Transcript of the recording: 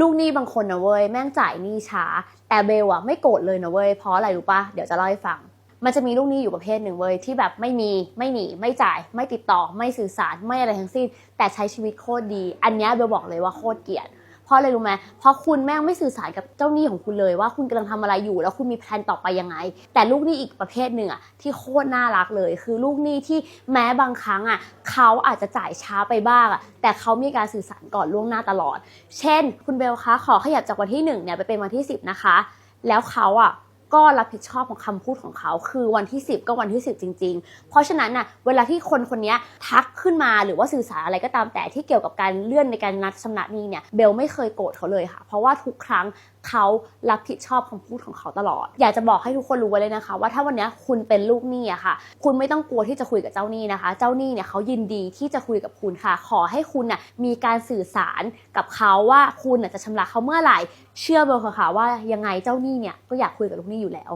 ลูกหนี้บางคนนะเว้ยแม่งจ่ายหนี้ช้า แต่เบลอะไม่โกรธเลยนะเว้ยเพราะอะไรรู้ปะเดี๋ยวจะเล่าให้ฟัง มันจะมีลูกหนี้อยู่ประเภทหนึ่งเว้ยที่แบบไม่มีไม่หนีไม่จ่าย ไม่ติดต่อไม่สื่อสารไม่อะไรทั้งสิ้น แต่ใช้ชีวิตโคตรดี อันนี้เบลบอกเลยว่าโคตรเกลียด เพราะอะไรรู้ไหมเพราะคุณแม่งไม่สื่อสารกับเจ้าหนี้ของคุณเลยว่าคุณกำลังทำอะไรอยู่ แล้วคุณมีแผนต่อไปยังไง แต่ลูกหนี้อีกประเภทหนึ่งอะที่โคตรน่ารักเลย คือลูกหนี้ที่แม้บางครั้งอะเขาอาจจะจ่ายช้าไปบ้างอะแต่เขามีการสื่อสารก่อนล่วงหน้าตลอด เช่น คุณเบลคะขอขยับจากวันที่1เนี่ยไปเป็นวันที่ 10 นะคะ แล้วเขาอะ ก็รับผิดชอบของคำพูดของเขา คือวันที่ 10 ก็วันที่ 10 จริง ๆ เพราะฉะนั้นน่ะเวลาที่คนคนนี้ทักขึ้นมาหรือว่าสื่อสารอะไรก็ตามแต่ที่เกี่ยวกับการเลื่อนในการนัดชำระหนี้เนี่ยเบลไม่เคยโกรธเขาเลยค่ะ เพราะว่าทุกครั้ง เขารับผิดชอบคำพูดของเขาตลอด อยากจะบอกให้ทุกคนรู้ไว้เลยนะคะ ว่าถ้าวันนี้คุณเป็นลูกหนี้อะค่ะ คุณไม่ต้องกลัวที่จะคุยกับเจ้าหนี้นะคะ เจ้าหนี้เนี่ยเขายินดีที่จะคุยกับคุณค่ะ ขอให้คุณน่ะมีการสื่อสารกับเขาว่าคุณน่ะจะชำระเขาเมื่อไหร่ เชื่อเบลค่ะว่ายังไงเจ้าหนี้เนี่ยก็อยากคุยกับลูกหนี้อยู่แล้ว